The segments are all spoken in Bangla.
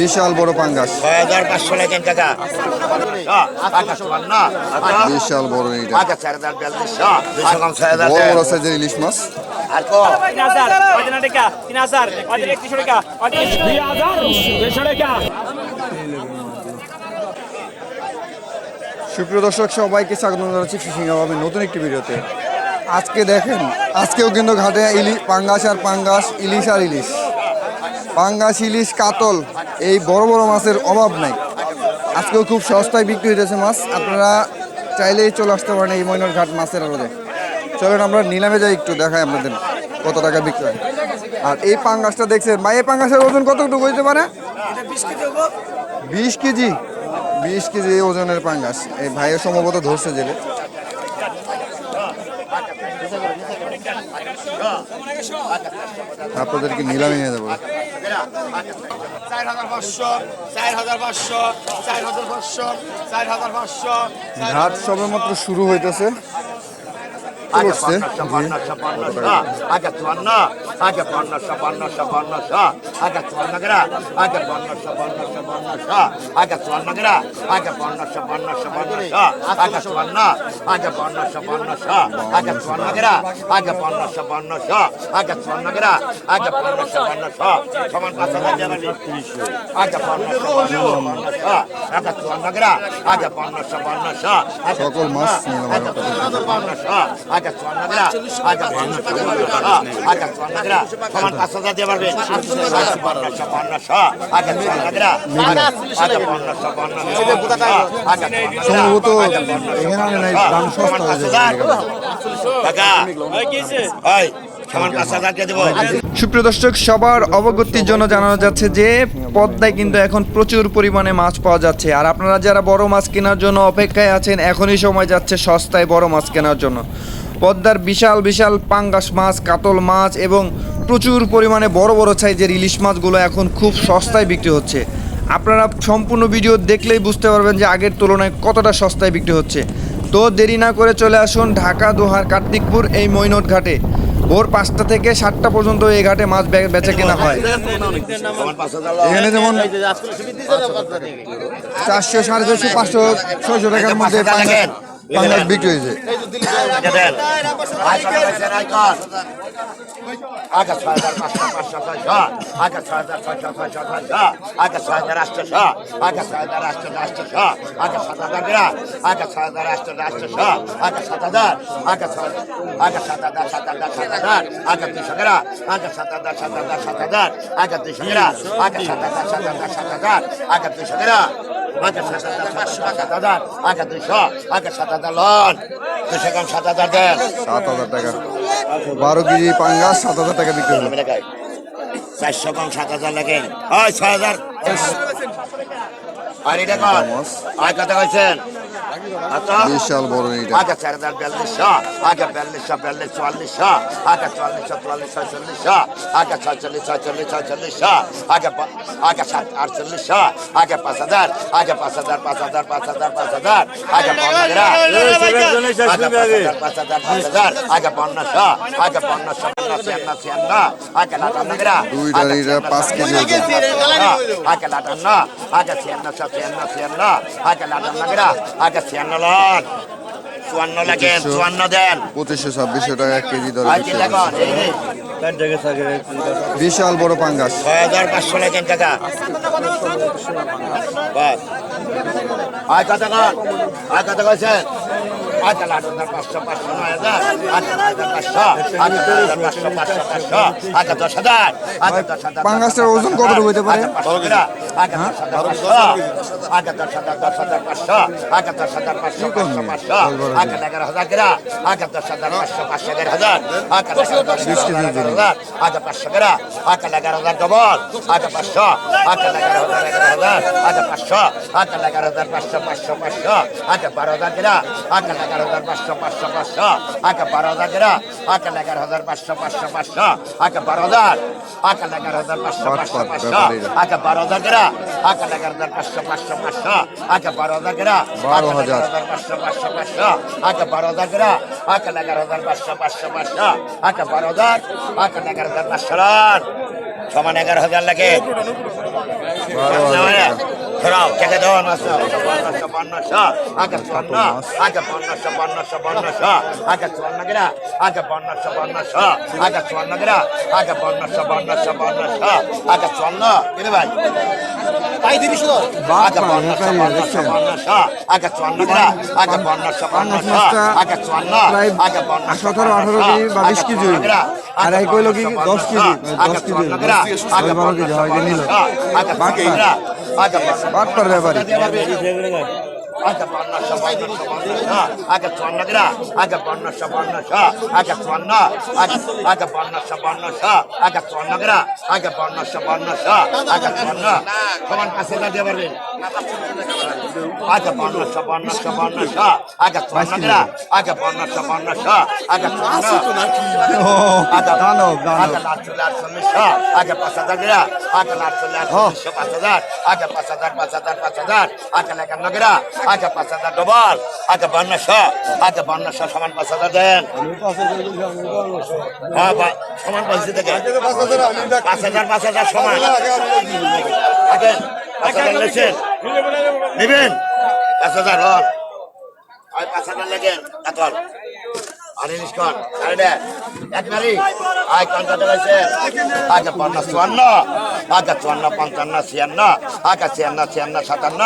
বিশাল বড় পাঙ্গাস। বিশাল বড় বড় বড় সাইজের ইলিশ মাছ। সুপ্রিয় দর্শক সবাইকে স্বাগত জানাচ্ছি ফিশিং হবে নতুন একটি ভিডিওতে। আজকে দেখেন আজকেও কিন্তু ঘাটে ইলি পাঙ্গাস আর পাঙ্গাস ইলিশ আর ইলিশ। পাঙ্গাস ইলিশ কাতল। এই বড় বড় মাছের অভাব নাই। আজকেও খুব সস্তায় বিক্রি হইতেছে মাছ। আপনারা চাইলেই চলে আসতে পারেন এই ময়নার ঘাট মাছের আলোতে চলেন আমরা নিলামে যাই একটু দেখাই আপনাদের কত টাকা বিক্রি হয়। আর এই পাঙ্গাসটা দেখছেন? ভাই এই পাঙ্গাসের ওজন কতটুকু হইতে পারে? বিশ কেজি বিশ কেজি? ওজনের পাঙ্গাস। এই ভাইয়ের সম্ভবত ধরছে জেলে। আপনাদেরকে নিলামে নিয়ে যাব। চার হাজার চার হাজার চার হাজার চার হাজার ঘাট সবেমাত্র শুরু হইতেছে। উঠছে পনেরোশো পনেরোশো পনেরোশো আগে চুয়ান্ন আগে পনেরোশো পনেরোশো পনেরোশো আগে চুয়ান্ন গ্রা আগে পনেরোশো পনেরোশো পনেরোশো আগে চুয়ান্ন গ্রা আগে পনেরোশো পনেরোশো পনেরোশো আগে চুয়ান্ন আগে পনেরোশো পনেরোশো আগে চুয়ান্ন গ্রা আগে পনেরোশো পনেরোশো আগে চুয়ান্ন গ্রা আগে পনেরোশো পনেরোশো সমান পাঁচ হাজার দেবেন আগে পনেরোশো পনেরোশো পনেরোশো আগে চুয়ান্ন গ্রা আগে পনেরোশো পনেরোশো সকল মাছ নিলাম আগে পনেরোশো আগে চুয়ান্ন গ্রা সমান পাঁচ হাজার দিয়ে পনেরোশো পনেরোশো গ্রা পনেরোশো পনেরোশো হয়ে সমান পাঁচ হাজার সুপ্রিয় দর্শক সবার অবগতির জন্য জানানো যাচ্ছে যে পদ্মায় কিন্তু এখন প্রচুর পরিমাণে মাছ পাওয়া যাচ্ছে। আর আপনারা যারা বড় মাছ কেনার জন্য অপেক্ষায় আছেন এখনই সময় যাচ্ছে সস্তায় বড় মাছ কেনার জন্য। পদ্মার বিশাল বিশাল পাঙ্গাস মাছ কাতল মাছ এবং প্রচুর পরিমাণে বড় বড় সাইজের ইলিশ মাছগুলো এখন খুব সস্তায় বিক্রি হচ্ছে। আপনারা সম্পূর্ণ ভিডিও দেখলেই বুঝতে পারবেন যে আগের তুলনায় কতটা সস্তায় বিক্রি হচ্ছে। তো দেরি না করে চলে আসুন ঢাকা দোহার কার্তিকপুর এই মৈনট ঘাটে। ভোর পাঁচটা থেকে সাতটা পর্যন্ত এই ঘাটে মাছ বেচা কেনা হয়। এখানে যেমন চারশো সাড়ে চারশো পাঁচশো ছয়শো টাকার মধ্যে পাঙ্গাস বিক্রি হয়েছে। আইছেন আইকন আগে ছয় হাজার পাঁচশো আগে হাজার আগে সাত সাত সাত সাত সাত দুইশো আগে সাত হাজার সাত সাত সাত সাত সাত সাত সাত সাত লন। দুইশো গ্রাম সাত হাজার দেন। সাত হাজার টাকা। বারো কেজি পাঙ্গাস সাত হাজার টাকা বিক্রি হবে চারশো কম সাত হাজার লাগে। হয় ছয় হাজার। আর এটা কত আর কত কইছেন? বিশাল বড় এইটা আগে চার হাজার বিয়াল্লিশশো আগে বিয়াল্লিশশো বিয়াল্লিশ চুয়াল্লিশশো আগে চুয়াল্লিশশো চুয়াল্লিশ ছয়চল্লিশশো আগে ছয়চল্লিশ ছয়চল্লিশ ছয়চল্লিশশো আগে আগে সাত আটচল্লিশশো আগে পাঁচ হাজার আগে পাঁচ হাজার পাঁচ হাজার পাঁচ হাজার পাঁচ হাজার আগে আগে পাঁচ হাজার পাঁচ হাজার আগে পনেরোশো আগে পনেরোশো পনেরো ছিয়ান্ন ছিয়ান্ন আগে লাটান্ন দুইটার এইটা পাঁচ কেজি। আগে লাটান্ন আগে ছিয়ান্নশো ছিয়ান্ন ছিয়ান্ন আগে লাটান্ন গ্রা আগে ছিয়ান্ন লন চুয়ান্ন লাগে চুয়ান্ন দেন। পঁচিশশো ছাব্বিশশো টাকা কেজি দরে বিশাল। বড় পাঙ্গাস। ছয় হাজার পাঁচশো লাগেন টাকা। বাস। আয় কথা কর আয় কত কইছেন আগে আট হাজার পাঁচশো পাঁচশো নয় হাজার নয় হাজার পাঁচশো দশ হাজার পাঁচশো পাঁচশো পাঁচশো আগে দশ হাজার আগে দশ হাজার পাঙ্গাসটার ওজন কতটুকু হইতে পারে? গ্রা, আগে দশ হাজার পাঁচশো আগে দশ হাজার দশ হাজার পাঁচশো আগে দশ হাজার পাঁচশো? পাঁচশো পাঁচশো আগে এগারো হাজার গ্রা আগে দশ হাজার পাঁচশো পাঁচশো এগারো হাজার আগে এগারো দশ হাজার ওজন। হাজার পাঁচশো গ্রা এগারো হাজার ডবল এগারো হাজার হাজার হাজার হাজার আগে এগারো হাজার পাঁচশো পাঁচশো পাঁচশো। আগে বারো হাজার গ্রা আগে এগারো হাজার পাঁচশো পাঁচশো পাঁচশো। আগে বারো হাজার আগে এগারো হাজার পাঁচশো পাঁচশো। পাঁচশো। আগে বারো হাজার গ্রা আগে এগারো হাজার পাঁচশো পাঁচশো পাঁচশো। আগে বারো হাজার গ্রা বারো হাজার। পাঁচশো পাঁচশো পাঁচশো। আগে বারো হাজার গ্রা আগে এগারো হাজার পাঁচশো পাঁচশো পাঁচশো। আগে বারো হাজার আগে এগারো হাজার পাঁচশো রান। সমান এগারো হাজার লাগে ধরাও কে দেওয়ার মাছ পনেরোশো পনেরোশো আগে চুয়ান্ন আগে পনেরোশো পনেরোশো পনেরোশো আগে চুয়ান্ন গিরা আগে পনেরোশো পনেরোশো আগে চুয়ান্ন গিরা আগে পনেরোশো পনেরোশো পনেরোশো আগে চুয়ান্ন কিনে ভাই আগে পনেরোশো পনেরোশো পনেরোশো আগে চুয়ান্ন গিরা আগে পনেরোশো পনেরোশো আগে চুয়ান্ন আগে পনেরোশো সতেরো আঠারো কেজি বা বিশ কেজি হইব। আর এক হইল কি দশ কেজি দশ কেজি হইব। দশ বারো কেজি হয় যে নিল বাটপার ব্যাপারী আগে পনেরোশো পনেরোশো পনেরোশো আগে চুয়ান্ন গিরা আগে পনেরোশো পনেরোশো আগে চুয়ান্ন আগে আগে পনেরোশো পনেরোশো আগে চুয়ান্ন গিরা আগে পনেরোশো পনেরোশো আগে চুয়ান্ন সমান কাছে না দিয়ে পারবেন আগে পনেরোশো আগে চুয়ান্ন গিরা আগে পনেরোশো আগে চুয়ান্ন ও, আগে দানব, দানব। আগে আটচল্লিশ আটচল্লিশশো আগে পাঁচ হাজার গিরা আগে আটচল্লিশ আটচল্লিশশো পাঁচ হাজার আগে পাঁচ হাজার পাঁচ হাজার পাঁচ হাজার আগে একান্ন গিরা আগে পাঁচ হাজার ডবল আগে বান্নশো আগে বান্নশো সমান পাঁচ হাজার দেন হ্যাঁ সমান পাঁচ হাজার আগে নেবেন পাঁচ হাজার হল পাঁচ হাজার লেগেন এত আরে নিষ্কর আরে এক নারী আয় টাকা হয়েছে আগে পঞ্চাশ চুয়ান্ন আগে চুয়ান্ন পঞ্চান্ন ছিয়ান্ন আগে ছিয়ান্ন ছিয়ান্ন সাতান্ন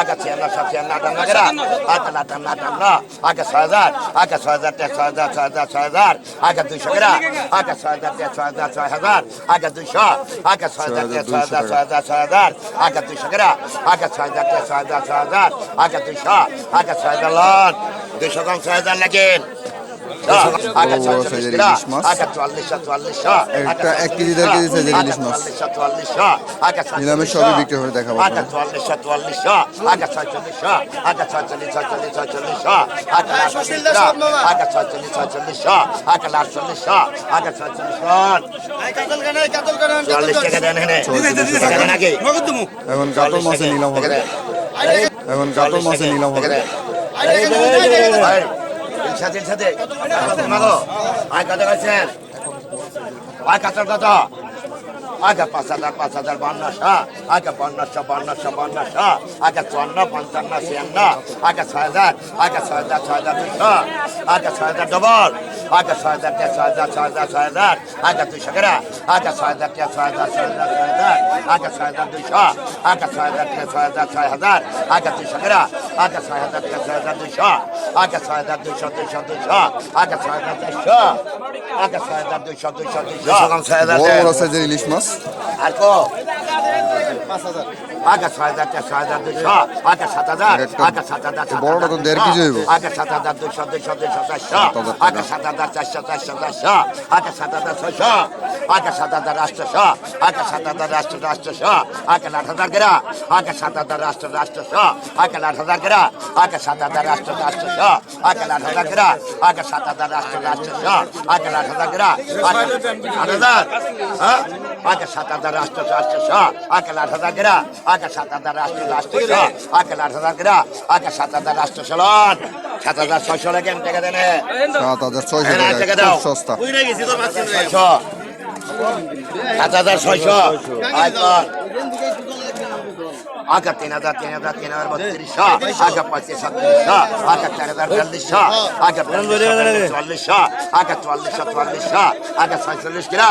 আগে ছিয়ান্ন সাতান্ন আটান্ন গেরা আগে আটান্ন আটান্ন আগে ছয় হাজার আগে ছয় হাজার তে ছয় হাজার ছয় হাজার ছয় হাজার আগে দুইশো গেরা আগে ছয় হাজার তে ছয় হাজার ছয় হাজার আগে দুইশো আগে ছয় হাজার তে ছয় হাজার ছয় হাজার ছয় হাজার আগে দুইশো গেরা আগে ছয় হাজার তে ছয় হাজার ছয় হাজার আগে দুইশো আগে ছয় হাজার লন দুইশো কম ছয় হাজার লাগেন একটা এক কেজি, দেড় কেজি সাইজের ইলিশ মাছ। নিলামে সবই বিক্রি হবে দেখাবো এখন কাতল মাছের নিলাম হবে এখন কাতল মাছের নিলাম হবে সাথে সাথে আয় কত গেছেন আয় কাতর কত? আগে পাঁচ হাজার পাঁচ হাজার বান্নশো আগে পনেরোশো পনেরোশো পনেরোশো আগে চুয়ান্ন পঞ্চান্ন ছিয়ান্ন আগে ছয় হাজার আগে ছয় হাজার ছয় হাজার দুশো আগে ছয় হাজার ডবল আগে ছয় হাজার কে ছয় হাজার ছয় হাজার ছয় হাজার আগে দুইশো গেরা আগে ছয় হাজার কে ছয় হাজার ছয় হাজার ছয় হাজার আগে ছয় হাজার দুইশো আগে ছয় হাজার কে ছয় হাজার ছয় হাজার আগে দুইশো গেরা আগে ছয় হাজার কে ছয় হাজার দুইশো আগে ছয় হাজার দুইশো দুইশো দুইশো আগে ছয় হাজার চারশো আগে ছয় হাজার দুইশো দুইশো দুইশো ছয় হাজার ইলিশ মাছ আর কো আগে ছয় হাজার ছয় হাজার দুইশো আগে সাত হাজার আগে সাত হাজার বড়টা তো দেড় কেজি হইব। আগে সাত হাজার দুইশো দুইশো দুইশো চারশো। আগে সাত হাজার চারশো চারশো চারশো আগে সাত হাজার ছয়শো আগে সাত হাজার আটশোশো আগে সাত হাজার রাষ্ট্র রাষ্ট্রশো আগে আট হাজার গেরা আগে সাত হাজার রাষ্ট্র রাষ্ট্রশো আগে আট হাজার গেরা আগে সাত হাজার রাষ্ট্র রাষ্ট্রশো আগে আট হাজার গেরা আগে সাত হাজার রাষ্ট্র রাষ্ট্রশো আগে আট হাজার গেরা আগে আট হাজার হ্যাঁ আগে সাত হাজার রাষ্ট্র রাষ্ট্রশো আগে আট হাজার গেরা আগে সাত হাজার রাষ্ট্র রাষ্ট্রশো আগে আট হাজার গেরা আগে সাত হাজার রাষ্ট্র চলন সাত হাজার ছয়শো লেগেন টাকা দেনে। সাত হাজার ছয়শো হ্যাঁ, টাকা দাও। সস্তা। ছয়শো। সাত হাজার ছয়শো। আগে তিন হাজার তিন হাজার তিন হাজার বত্রিশশো। আগে পঁয়ত্রিশ ছত্রিশশো। আগে চার হাজার বিয়াল্লিশশো। আগে চুয়াল্লিশশো। আগে চুয়াল্লিশশো চুয়াল্লিশশো। আগে ছয়চল্লিশ কিরা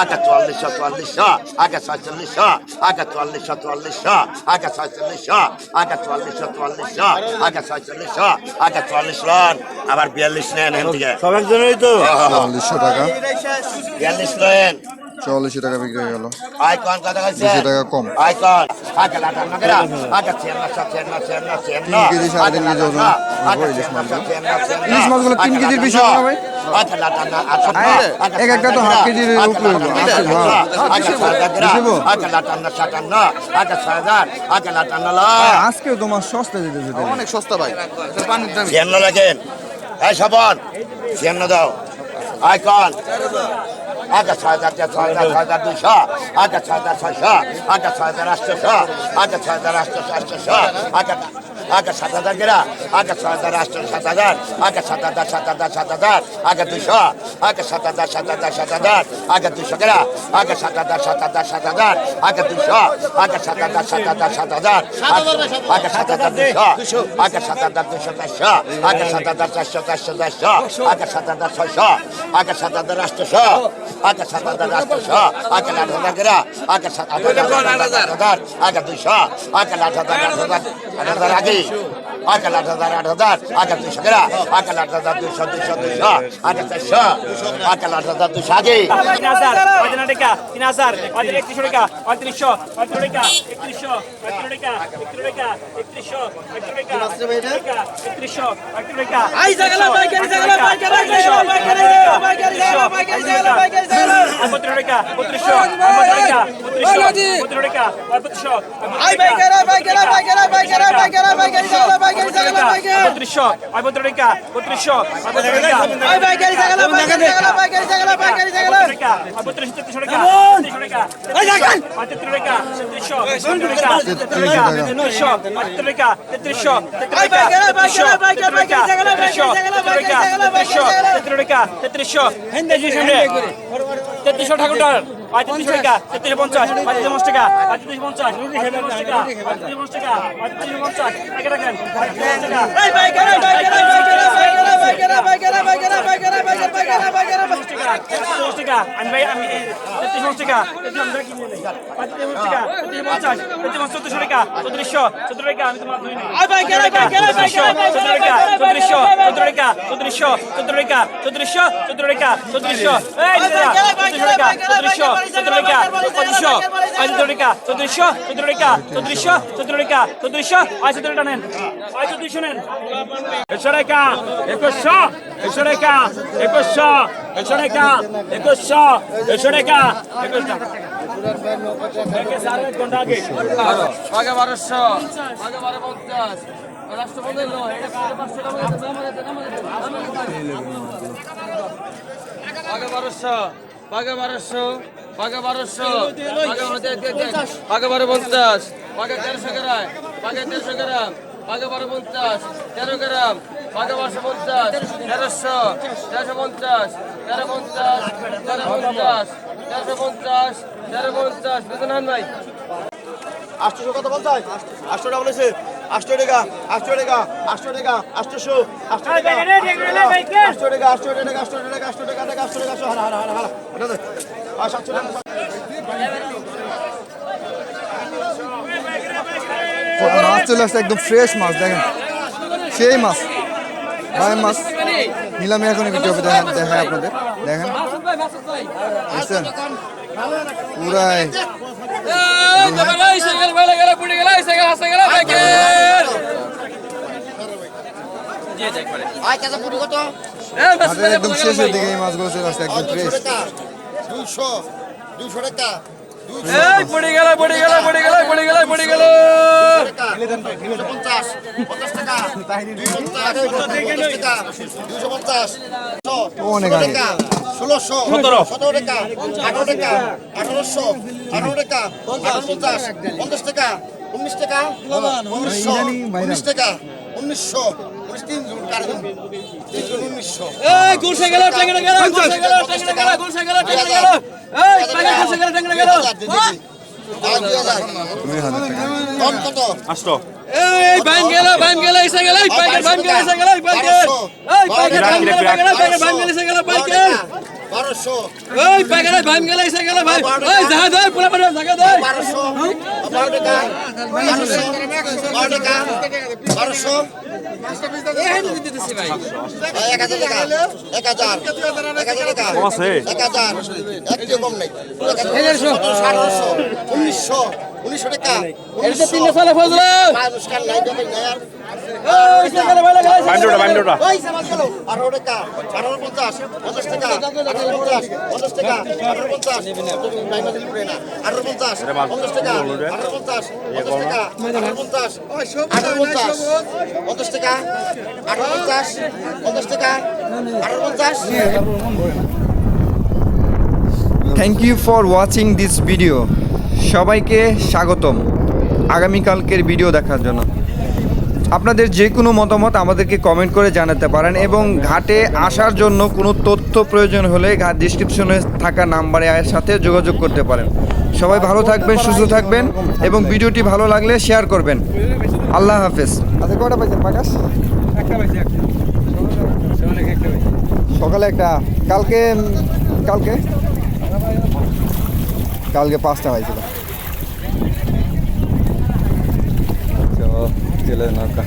আগে চুয়াল্লিশশো চুয়াল্লিশশো আগে ছয়চল্লিশশো আগে চুয়াল্লিশশো চুয়াল্লিশশো আগে ছয়চল্লিশশো আগে চুয়াল্লিশশো চুয়াল্লিশশো আগে ছয়চল্লিশশো আগে চুয়াল্লিশ লন। আবার বিয়াল্লিশ নেন এখান থেকে। সব একজনেরই তো? চল্লিশশো টাকা। বিয়াল্লিশ নেন চল্লিশশো টাকা বিক্রি হয়ে গেল আইকন কত কইছে দুশো টাকা কম। তিন কেজি, সাড়ে তিন কেজি ওজন। ইলিশ ছিয়ান্ন ইলিশ মাছগুলো তিন কেজির বেশি হবে এক একটা তো হাফ কেজির আগে উপরে হলো, লাটান্ন, আছে, হ্যাঁ। আগে ছয় হাজার, বেশিবো? আগে লাটান্ন সাতান্ন আগে ছয় হাজার আগে লাটান্ন ল আজকে তোমার সস্তা দিতেছে অনেক সস্তা ভাই পানির দাম লাগেন এই সবন দাও আইকন আগে ছয় হাজার ছয় হাজার ছয় হাজার দুইশো আগে ছয় হাজার ছয়শো আগে ছয় হাজার আটশোশো আগে ছয় হাজার আটশো আটশোশো আগে আগে সাত হাজার গেরা আগে ছয় হাজার আটশো সাত হাজার আগে সাত হাজার সাত হাজার সাত হাজার আগে দুইশো আগে সাত হাজার সাত হাজার সাত হাজার আগে দুইশো গেরা আগে সাত হাজার সাত হাজার সাত হাজার আগে দুইশো আগে সাত হাজার সাত হাজার সাত হাজার আগে সাত হাজার দুইশো আগে সাত হাজার দুইশো চারশো আগে সাত হাজার চারশো চারশো চারশো আগে সাত হাজার ছয়শো আগে সাত হাজার আটশোশো আগে সাত হাজার আটশোশো আগে আট হাজার গেরা আগে সাত হাজার আট হাজার আগে দুইশো আগে আট হাজার আট হাজার আট হাজার আগে sure. আগে আট হাজার আট হাজার আগে দুইশো গেরা আগে আট হাজার দুইশো দুইশো দুইশো আগে চারশো আগে আট হাজার দুইশো আগে তিন হাজার তিন হাজার একত্রিশশো টাকা পঁয়ত্রিশশো পঁয়ত্রিশ টাকা একত্রিশশো পঁয়ত্রিশ টাকা একত্রিশ টাকা একত্রিশশো পঁয়ত্রিশ টাকা একত্রিশশো পঁয়ত্রিশ টাকা পঁয়ত্রিশ টাকা পঁয়ত্রিশ টাকা পঁয়ত্রিশ টাকা পঁয়ত্রিশ টাকা পঁয়ত্রিশশো পঁয়ত্রিশ টাকা টাকা তেত্রিশশো তেত্রিশ পঁয়ত্রিশ টাকা তেত্রিশ পঞ্চাশ পঁয়ত্রিশ পঞ্চাশ টাকা পঁয়ত্রিশ পঞ্চাশ পঁয়ত্রিশ টাকা পঁয়ত্রিশ পঞ্চাশ টাকা পঁয়ত্রিশ পঞ্চাশ টাকা রাখেন চৌত্রিশশো চৌত্রিশ টাকা আমি তোমার চৌত্রিশশো চৌত্রিশ টাকা চৌত্রিশশো চৌত্রিশ টাকা চৌত্রিশশো চৌত্রিশ টাকা চৌত্রিশশো চৌত্রিশ টাকা চৌত্রিশশো টাকা পঁচিশশো আয় চৌত্রিশ টাকা চৌত্রিশশো চৌত্রিশ টাকা চৌত্রিশশো চৌত্রিশ টাকা চৌত্রিশশো আয় চৌত্রিশ টাকা নেন আয় চৌত্রিশশো নেন একশো টাকা একুশশো একশো টাকা একুশশো একশো টাকা একুশশো একশো টাকা একুশ আগে বারোশো আগে বারো পঞ্চাশ রাষ্ট্রপতি লো এটা আগে বারোশো আগে বারোশো আগে বারো পঞ্চাশ। আগে তেরোশো গ্রাম আগে তেরোশো গ্রাম আগে বারো পঞ্চাশ। তেরো গ্রাম আগে বারোশো পঞ্চাশ। তেরোশো তেরোশো পঞ্চাশ তেরো পঞ্চাশ তেরো পঞ্চাশ তেরোশো পঞ্চাশ তেরো পঞ্চাশ বেতন ভাই। আটশোশো কত পঞ্চাশ আটশো টাকা বলেছে। আটশো টাকা আটশো টাকা আটশো টাকা আটশোশো আটশো টাকা আটশো টাকা আটশো টাকা আটশো টাকা আটশো টাকা টাকা আটশো টাকা হারা হারা হারা হারা আর সাতশো টাকা মাছ চলে আসছে একদম ফ্রেশ মাছ দেখেন সেই মাছ ভাই মাছ নিলামে এখন বিক্রি হবে দেখেন দেখায় আপনাদের দেখেন বুঝছেন পুরাই হাতের একদম শেষের দিকে এই মাছগুলো চলে আসছে একদম ফ্রেশ দুইশো দুইশো টাকা পড়ে গেল পড়ে গেল পড়ে গেল পড়ে গেল পড়ে গেল। পঞ্চাশ পঞ্চাশ টাকা দুইশো পঞ্চাশ টাকা ষোলোশো সতেরো। সতেরো টাকা আঠারো টাকা আঠারোশো আঠারো টাকা পঞ্চাশ পঞ্চাশ টাকা উনিশ টাকা উনিশশো উনিশ টাকা উনিশশো উনিশশো। এই বাইন গেল বাইন গেল এসে গেল এই পাগল বাইন গেল এসে গেল এই পাগল এই পাগল বাইন গেল এসে গেল পাগল বারোশো। এই পাগল বাইন গেল এসে গেল ভাই। এই জায়গা দে পুরা পুরা জায়গা দে। বারোশো। বারো টাকা বারোশো। বারো টাকা বারোশো এক হাজার টাকা। এক হাজার। এক হাজার টাকা। এক হাজার। একটিও কম নেই। আঠারোশো উনিশশো উনিশশো টাকা। এটা তিনটা সালে ফজল মানুষ কান নাই দেবেন না আর thank you for watching this video সবাইকে স্বাগতম। আগামীকালকের ভিডিও দেখার জন্য। আপনাদের যে কোনো মতামত আমাদেরকে কমেন্ট করে জানাতে পারেন এবং ঘাটে আসার জন্য কোনো তথ্য প্রয়োজন হলে ঘাট ডিসক্রিপশনে থাকা নাম্বারে সাথে যোগাযোগ করতে পারেন। সবাই ভালো থাকবেন সুস্থ থাকবেন এবং ভিডিওটি ভালো লাগলে শেয়ার করবেন। আল্লাহ হাফেজ। আচ্ছা কটা পাইছেন পাকাশ? সকালে একটা কালকে কালকে? কালকে পাঁচটা হয়েছিল टेलर नाका.